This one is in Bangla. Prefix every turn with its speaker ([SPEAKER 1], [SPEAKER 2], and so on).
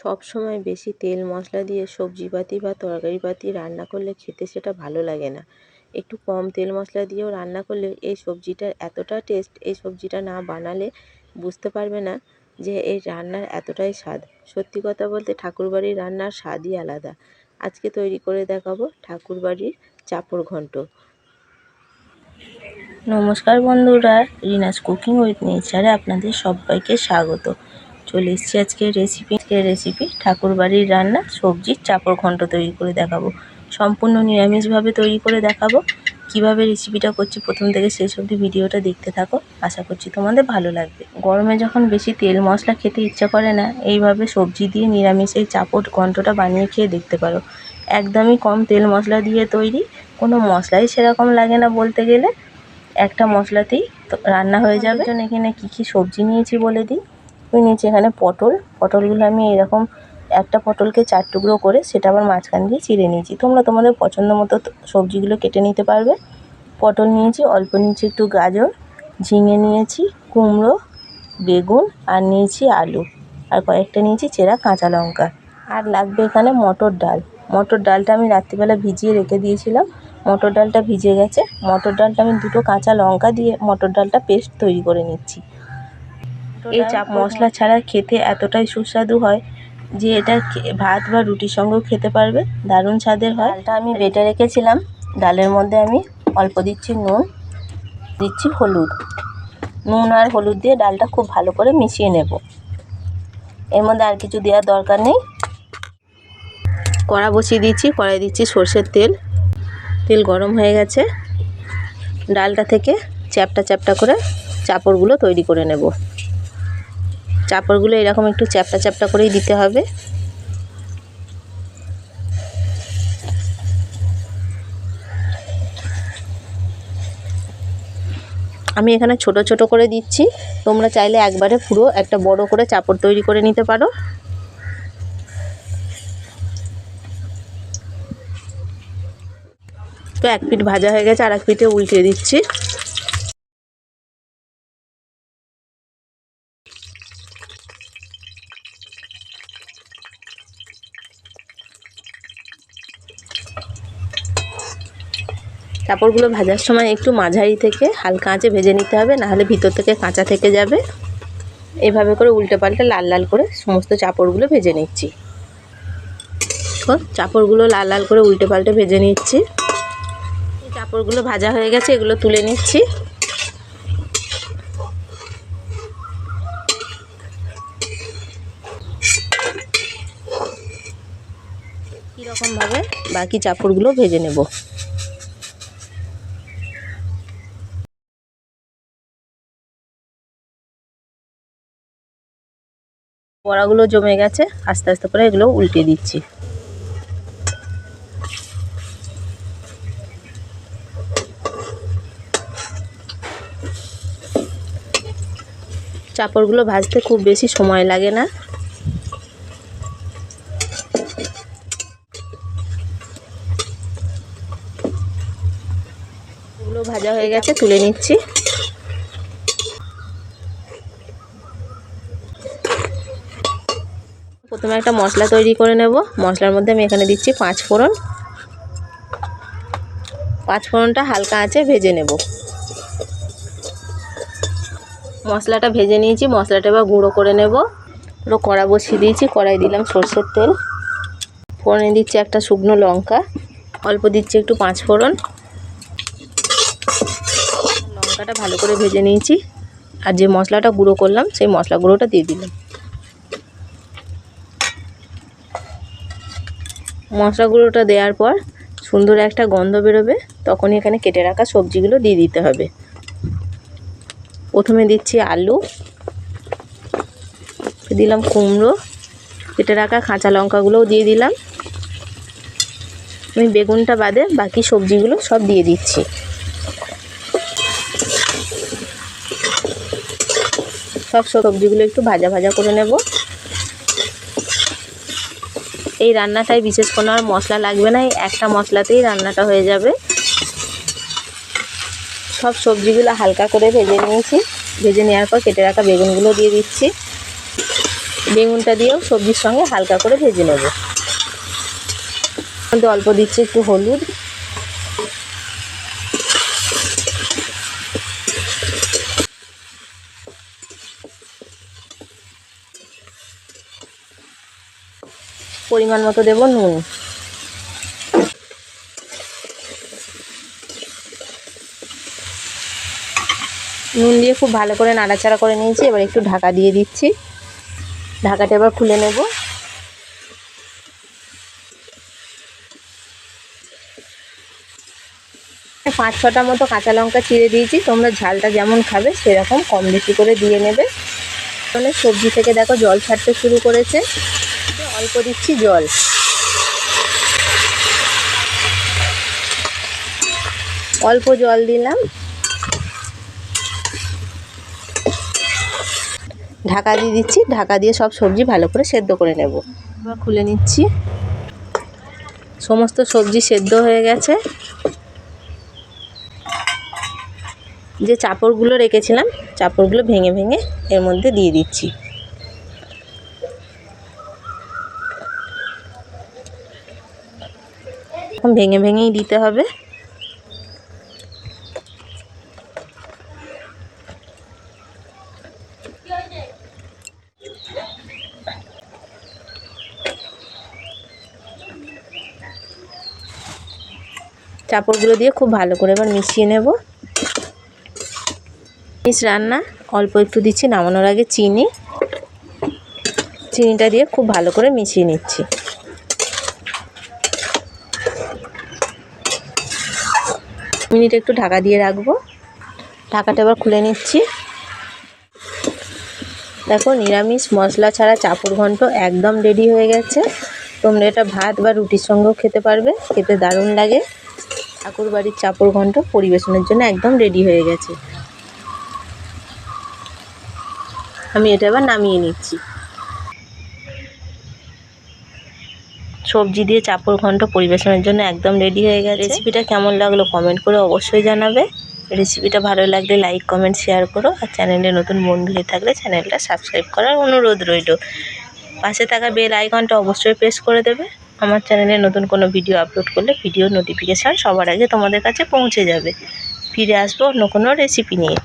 [SPEAKER 1] সব সময় বেশি তেল, মশলা দিয়ে সবজিপাতি বা তরকারিপাতি রান্না করলে খেতে সেটা ভালো লাগে না। একটু কম তেল, মশলা দিয়েও রান্না করলে এই সবজিটার এতটা টেস্ট এই সবজিটা না বানালে বুঝতে পারবে না যে এই রান্নার এতটাই স্বাদ। সত্যি কথা বলতে ঠাকুরবাড়ির রান্নার স্বাদই আলাদা। আজকে তৈরি করে দেখাবো ঠাকুরবাড়ির চাপড় ঘন্ট। নমস্কার বন্ধুরা, রিনাস কুকিং উইথ নেচারে আপনাদের সবাইকে স্বাগত। চলে এসছি আজকে রেসিপি আজকের রেসিপি ঠাকুরবাড়ির রান্না সবজির চাপড় ঘন্ট তৈরি করে দেখাবো। সম্পূর্ণ নিরামিষভাবে তৈরি করে দেখাবো। কীভাবে রেসিপিটা করছি প্রথম থেকে শেষ অবধি ভিডিওটা দেখতে থাকো। আশা করছি তোমাদের ভালো লাগবে। গরমে যখন বেশি তেল মশলা খেতে ইচ্ছা করে না, এইভাবে সবজি দিয়ে নিরামিষ এই চাপড় ঘন্টটা বানিয়ে খেয়ে দেখতে পারো। একদমই কম তেল মশলা দিয়ে তৈরি, কোনো মশলাই সেরকম লাগে না বলতে গেলে। একটা মশলাতেই রান্না হয়ে যাবে। এখানে কী কী সবজি নিয়েছি বলে দিই। আমি নিয়েছি এখানে পটল। পটলগুলো আমি এরকম একটা পটলকে চার টুকরো করে সেটা আবার মাঝখান দিয়ে চিড়ে নিয়েছি। তোমরা তোমাদের পছন্দ মতো সবজিগুলো কেটে নিতে পারবে। পটল নিয়েছি, অল্প নিয়েছি একটু গাজর, ঝিঙে নিয়েছি, কুমড়ো, বেগুন আর নিয়েছি আলু। আর কয়েকটা নিয়েছি চেরা কাঁচা লঙ্কা। আর লাগবে এখানে মটর ডাল। মটর ডালটা আমি রাত্রিবেলা ভিজিয়ে রেখে দিয়েছিলাম। মটর ডালটা ভিজে গেছে। মটর ডালটা আমি দুটো কাঁচা লঙ্কা দিয়ে মটর ডালটা পেস্ট তৈরি করে নিচ্ছি। এই চাপ মশলা ছাড়া খেতে এতটাই সুস্বাদু হয় যে এটা ভাত বা রুটির সঙ্গেও খেতে পারবে। দারুণ স্বাদের হয়। ডালটা আমি বেটে রেখেছিলাম। ডালের মধ্যে আমি অল্প দিচ্ছি নুন দিচ্ছি হলুদ। নুন আর হলুদ দিয়ে ডালটা খুব ভালো করে মিশিয়ে নেব। এর মধ্যে আর কিছু দেওয়ার দরকার নেই। কড়া বসিয়ে দিচ্ছি কড়াই দিচ্ছি সর্ষের তেল। তেল গরম হয়ে গেছে। ডালটা থেকে চ্যাপটা চ্যাপটা করে চাপড়গুলো তৈরি করে নেব। চাপড়গুলো এরকম একটু চ্যাপটা চ্যাপটা করেই দিতে হবে। আমি এখানে ছোট ছোট করে দিচ্ছি। তোমরা চাইলে একবারে পুরো একটা বড় করে চাপড় তৈরি করে নিতে পারো। তো এক পিঠ ভাজা হয়ে গেছে, আর এক পিঠে উল্টিয়ে দিচ্ছি। চাপড়গুলো ভাজার সময় একটু মাঝারি থেকে হালকা আঁচে ভেজে নিতে হবে, নাহলে ভিতর থেকে কাঁচা থেকে যাবে। এভাবে করে উল্টে পাল্টে লাল লাল করে সমস্ত চাপড়গুলো ভেজে নিচ্ছি। চাপড়গুলো লাল লাল করে উল্টে পাল্টে ভেজে নিচ্ছি। চাপড়গুলো ভাজা হয়ে গেছে, এগুলো তুলে নিচ্ছি। কীরকমভাবে বাকি চাপড়গুলো ভেজে নেব। বড়াগুলো জমে গেছে, আস্তে আস্তে করে এগুলো উল্টে দিচ্ছি। চাপড়গুলো ভাজতে খুব বেশি সময় লাগে না। ভাজা হয়ে গেছে, তুলে নিচ্ছি। প্রথমে একটা মশলা তৈরি করে নেব। মশলার মধ্যে আমি এখানে দিচ্ছি পাঁচ ফোড়ন। পাঁচ ফোড়নটা হালকা আঁচে ভেজে নেব। মশলাটা ভেজে নিয়েছি, মশলাটা এবার গুঁড়ো করে নেব। পুরো কড়া বসিয়ে দিয়েছি, কড়াই দিলাম সর্ষের তেল। ফোড়নে দিচ্ছি একটা শুকনো লঙ্কা, অল্প দিচ্ছি একটু পাঁচ ফোড়ন। লঙ্কাটা ভালো করে ভেজে নিয়েছি। আর যে মশলাটা গুঁড়ো করলাম, সেই মশলা গুঁড়োটা দিয়ে দিলাম। মশলা গুঁড়োটা দেওয়ার পর সুন্দর একটা গন্ধ বেরোবে, তখনই এখানে কেটে রাখা সবজিগুলো দিয়ে দিতে হবে। প্রথমে দিচ্ছি আলু, দিলাম কুমড়ো, কেটে রাখা কাঁচা লঙ্কাগুলোও দিয়ে দিলাম। আমি বেগুনটা বাদে বাকি সবজিগুলো সব দিয়ে দিচ্ছি। সব সবজিগুলো একটু ভাজা ভাজা করে নেব। এই রান্নাটায় বিশেষ কোনো আর মশলা লাগবে না একটা মশলাতেই রান্নাটা হয়ে যাবে। সব সবজিগুলো হালকা করে ভেজে নিয়েছি। ভেজে নেওয়ার পর কেটে রাখা বেগুনগুলো দিয়ে দিচ্ছি। বেগুনটা দিয়েও সবজির সঙ্গে হালকা করে ভেজে নেব। অল্প দিচ্ছি একটু হলুদ। পরিমাণ মতো দেব নুন। নুন দিয়ে খুব ভালো করে নাড়াচাড়া করে নিয়েছি, এবার একটু ঢাকা দিয়ে দিচ্ছি। ঢাকাটা এবার খুলে নেব। পাঁচ ছটা মতো কাঁচা লঙ্কা চিড়ে দিয়েছি, তোমরা ঝালটা যেমন খাবে সেরকম কম বেশি করে দিয়ে নেবে। তাহলে সবজি থেকে দেখো জল ছাড়তে শুরু করেছে। অল্প দিচ্ছি জল। অল্প জল দিলাম। ঢাকা দিয়ে দিচ্ছি। ঢাকা দিয়ে সব সবজি ভালো করে সেদ্ধ করে নেব। এবার খুলে নিচ্ছি। সমস্ত সবজি সেদ্ধ হয়ে গেছে। যে চাপড়গুলো রেখেছিলাম, চাপড়গুলো ভেঙে ভেঙে এর মধ্যে দিয়ে দিচ্ছি। এখন ভেঙে ভেঙেই দিতে হবে। চাপড়গুলো দিয়ে খুব ভালো করে এবার মিশিয়ে নেব। মিস রান্না, অল্প একটু দিচ্ছি, নামানোর আগে চিনি। চিনিটা দিয়ে খুব ভালো করে মিশিয়ে নিচ্ছি। মিনিট একটু ঢাকা দিয়ে রাখব। ঢাকাটা এবার খুলে নিচ্ছি। দেখো নিরামিষ মশলা ছাড়া চাপড় ঘন্ট একদম রেডি হয়ে গেছে। তোমরা এটা ভাত বা রুটির সঙ্গেও খেতে পারবে, খেতে দারুণ লাগে। ঠাকুর বাড়ির চাপড় ঘন্ট পরিবেশনের জন্য একদম রেডি হয়ে গেছে। আমি এটা এবার নামিয়ে নিচ্ছি। সবজি দিয়ে চাপড় ঘন্ট পরিবেশনের জন্য একদম রেডি হয়ে গেছে। রেসিপিটা কেমন লাগল কমেন্ট করে অবশ্যই জানাবে। রেসিপিটা ভালো লাগলে লাইক কমেন্ট শেয়ার করো। আর চ্যানেলে নতুন বন্ধু হয়ে থাকলে চ্যানেলটা সাবস্ক্রাইব করার অনুরোধ রইল। পাশে থাকা বেল আইকনটা অবশ্যই প্রেস করে দেবে। আমার চ্যানেলে নতুন কোনো ভিডিও আপলোড করলে ভিডিও নোটিফিকেশান সবার আগে তোমাদের কাছে পৌঁছে যাবে। ফিরে আসব অন্য কোনো রেসিপি নিয়ে।